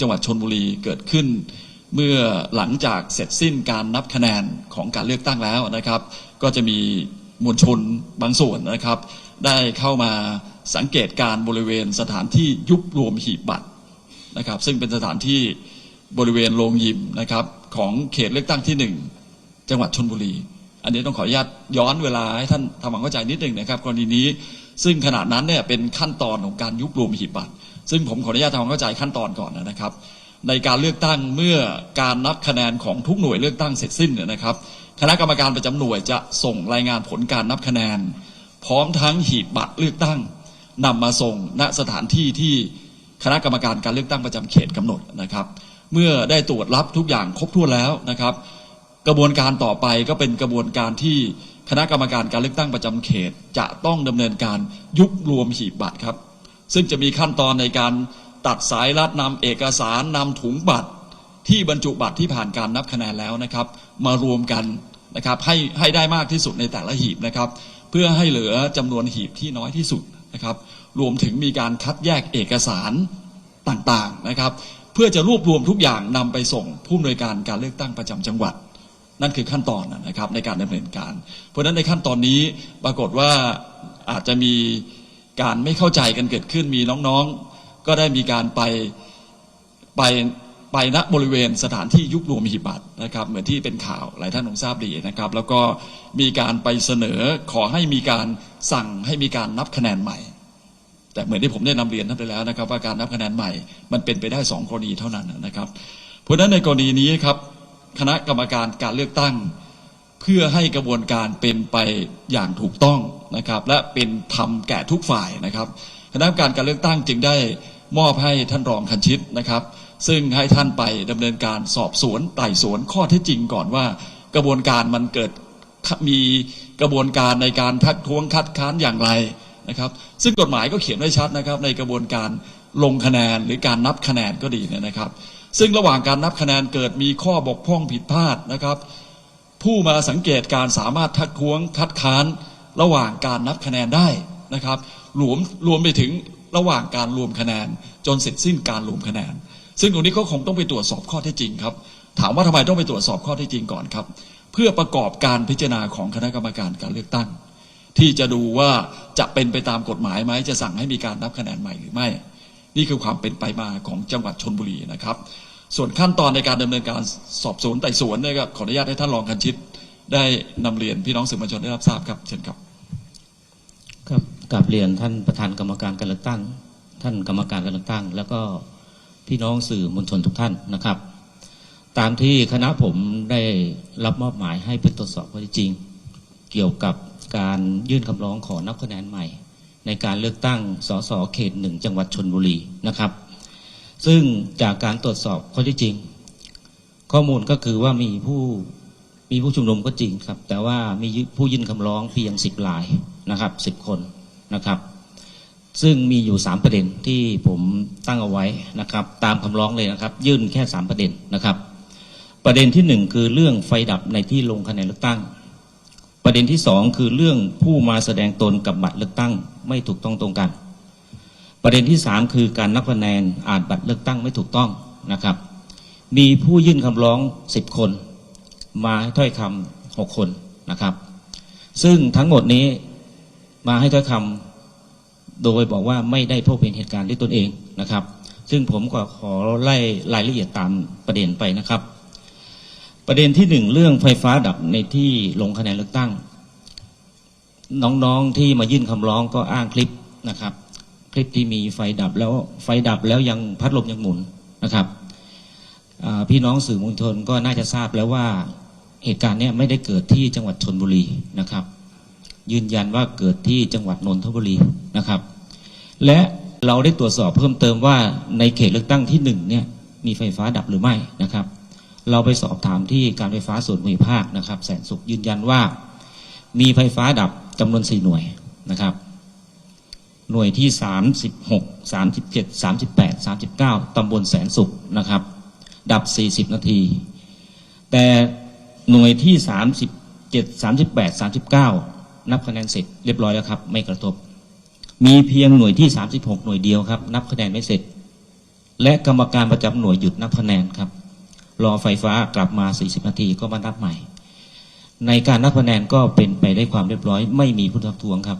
จังหวัดชนบุรีเกิดขึ้น เมื่อหลังจากเสร็จสิ้นการนับคะแนนของการเลือกตั้งแล้วนะครับ ก็จะมีมวลชนบางส่วนนะครับ ได้เข้ามาสังเกตการบริเวณสถานที่ยุบรวมหีบบัตรนะครับ ซึ่งเป็นสถานที่บริเวณโรงยิมนะครับของเขตเลือกตั้งที่หนึ่งจังหวัดชนบุรี อันนี้ต้องขออนุญาตย้อนเวลาให้ท่านทำความเข้าใจนิดหนึ่งนะครับ กรณีนี้ซึ่งขณะนั้นเนี่ยเป็นขั้นตอนของการยุบรวมหีบบัตร ซึ่งผมขออนุญาตทำความเข้าใจขั้นตอนก่อนนะครับ ในการเลือกตั้งเมื่อการนับคะแนนของทุกหน่วยเลือกตั้งเสร็จสิ้นเนี่ยนะครับ คณะกรรมการประจำหน่วยจะส่งรายงานผลการนับคะแนน พร้อมทั้งหีบบัตรเลือกตั้งนำมาส่งณสถานที่ที่คณะกรรมการการเลือกตั้งประจำเขตกำหนดนะครับ เมื่อได้ตรวจรับทุกอย่างครบถ้วนแล้วนะครับ กระบวนการต่อไปก็เป็นกระบวนการที่คณะกรรมการการเลือกตั้งประจำเขต จะต้องดำเนินการยุบรวมหีบบัตรครับ ซึ่งจะมีขั้นตอนในการตัดสายรัดนำเอกสารนำถุงบัตร ที่บรรจุบัตรที่ผ่านการนับคะแนนแล้วนะครับ มารวมกันนะครับให้ให้ได้มากที่สุดในแต่ละหีบนะครับ เพื่อให้เหลือจำนวนหีบที่น้อยที่สุดนะครับ รวมถึงมีการคัดแยกเอกสารต่างๆนะครับ เพื่อจะรวบรวมทุกอย่างนำไปส่งผู้อำนวยการการเลือกตั้งประจำจังหวัดนั่นคือขั้นตอนนะครับในการดำเนินการ เพราะฉะนั้นในขั้นตอนนี้ปรากฏว่าอาจจะมี การไม่เข้าใจกันเกิดขึ้นมีน้องๆ ก็ได้มีการไปไปไปณบริเวณสถานที่ยุบรวมหีบบัตรนะครับ เหมือนที่เป็นข่าวหลายท่านคงทราบดีนะครับ แล้วก็มีการไปเสนอขอให้มีการสั่งให้มีการนับคะแนนใหม่ แต่เหมือนที่ผมได้นำเรียนท่านไปแล้วนะครับ ว่าการนับคะแนนใหม่ มันเป็นไปได้สองกรณีเท่านั้นนะครับ เพราะฉะนั้นในกรณีนี้ครับคณะกรรมการการเลือกตั้ง เพื่อให้กระบวนการเป็นไปอย่างถูกต้องนะครับ และเป็นธรรมแก่ทุกฝ่ายนะครับคณะกรรมการการเลือกตั้งจึงได้มอบให้ท่านรองคันชิตนะครับ ซึ่งให้ท่านไปดำเนินการสอบสวนไต่สวนข้อเท็จจริงก่อนว่า กระบวนการมันเกิดมีกระบวนการในการทักท้วงคัดค้านอย่างไรนะครับ ซึ่งกฎหมายก็เขียนไว้ชัดนะครับ ในกระบวนการลงคะแนนหรือการนับคะแนนก็ดีเนี่ยนะครับ ซึ่งระหว่างการนับคะแนนเกิดมีข้อบกพร่องผิดพลาดนะครับ ผู้มาสังเกตการสามารถทักท้วงคัดค้านระหว่างการนับคะแนนได้นะครับรวมรวมไปถึงระหว่างการรวมคะแนน จนเสร็จสิ้นการรวมคะแนน ซึ่งตรงนี้ก็คงต้องไปตรวจสอบข้อเท็จจริงครับ ถามว่าทำไมต้องไปตรวจสอบข้อเท็จจริงก่อนครับ เพื่อประกอบการพิจารณาของคณะกรรมการการเลือกตั้ง ที่จะดูว่าจะเป็นไปตามกฎหมายไหมจะสั่งให้มีการนับคะแนนใหม่หรือไม่ นี่คือความเป็นไปมาของจังหวัดชนบุรีนะครับ ส่วนขั้นตอนในการดำเนินการสอบสวนไต่สวนเนี่ยก็ขออนุญาตให้ท่านรองคันชิต ได้นำเรียนพี่น้องสื่อมวลชนได้รับทราบครับเชิญครับครับกราบเรียนท่านประธานกรรมการการเลือกตั้ง ท่านกรรมการการเลือกตั้ง แล้วก็พี่น้องสื่อมวลชนทุกท่านนะครับ ตามที่คณะผมได้รับมอบหมายให้เพื่อตรวจสอบข้อท็จจริง เกี่ยวกับการยื่นคำร้องขอนับคะแนนใหม่ ในการเลือกตั้งสสเขตหนึ่งจังหวัดชนบุรีนะครับ ซึ่งจากการตรวจสอบข้อท็จจริง ข้อมูลก็คือว่ามีผู้มีผู้ชุมนุมก็จริงครับ แต่ว่ามีผู้ยื่นคำร้องเพียงสิบรายนะครับสิบคนนะครับ ซึ่งมีอยู่สามประเด็นที่ผมตั้งเอาไว้นะครับ ตามคำร้องเลยนะครับ ยื่นแค่สามประเด็นนะครับ ประเด็นที่หนึ่งคือเรื่องไฟดับในที่ลงคะแนนเลือกตั้ง ประเด็นที่สองคือเรื่องผู้มาแสดงตนกับบัตรเลือกตั้งไม่ถูกต้องตรงกัน ประเด็นที่สามคือการนับคะแนนอ่านบัตรเลือกตั้งไม่ถูกต้องนะครับ มีผู้ยื่นคำร้องสิบคน มาให้ถ้อยคำหกคนนะครับ ซึ่งทั้งหมดนี้มาให้ถ้อยคำโดยบอกว่าไม่ได้พบเห็นเหตุการณ์ด้วยตนเองนะครับ ซึ่งผมก็ขอไล่รายละเอียดตามประเด็นไปนะครับ ประเด็นที่หนึ่งเรื่องไฟฟ้าดับในที่ลงคะแนนเลือกตั้ง น้องๆที่มายื่นคำร้องก็อ้างคลิปนะครับ คลิปที่มีไฟดับแล้วไฟดับแล้วยังพัดลมยังหมุนนะครับพี่น้องสื่อมวลชนก็น่าจะทราบแล้วว่าเหตุการณ์นี้ไม่ได้เกิดที่จังหวัดชนบุรีนะครับ ยืนยันว่าเกิดที่จังหวัดนนทบุรีนะครับ และเราได้ตรวจสอบเพิ่มเติมว่าในเขตเลือกตั้งที่หนึ่งเนี่ยมีไฟฟ้าดับหรือไม่นะครับ เราไปสอบถามที่การไฟฟ้าส่วนภูมิภาคนะครับ แสนสุขยืนยันว่า มีไฟฟ้าดับจำนวนสี่หน่วยนะครับ หน่วยที่ 36 37 38 39 ตำบลแสนสุขนะครับ ดับ 40 นาที แต่หน่วยที่ 37 38 39 นับคะแนนเสร็จเรียบร้อยแล้วครับ ไม่กระทบ มีเพียงหน่วยที่ 36 หน่วยเดียวครับ นับคะแนนไม่เสร็จ และกรรมการประจำหน่วยหยุดนับคะแนนครับ รอไฟฟ้ากลับมา 40 นาทีก็มานับใหม่ ในการนับคะแนนก็เป็นไปได้ความเรียบร้อย ไม่มีผู้ทักท้วงครับ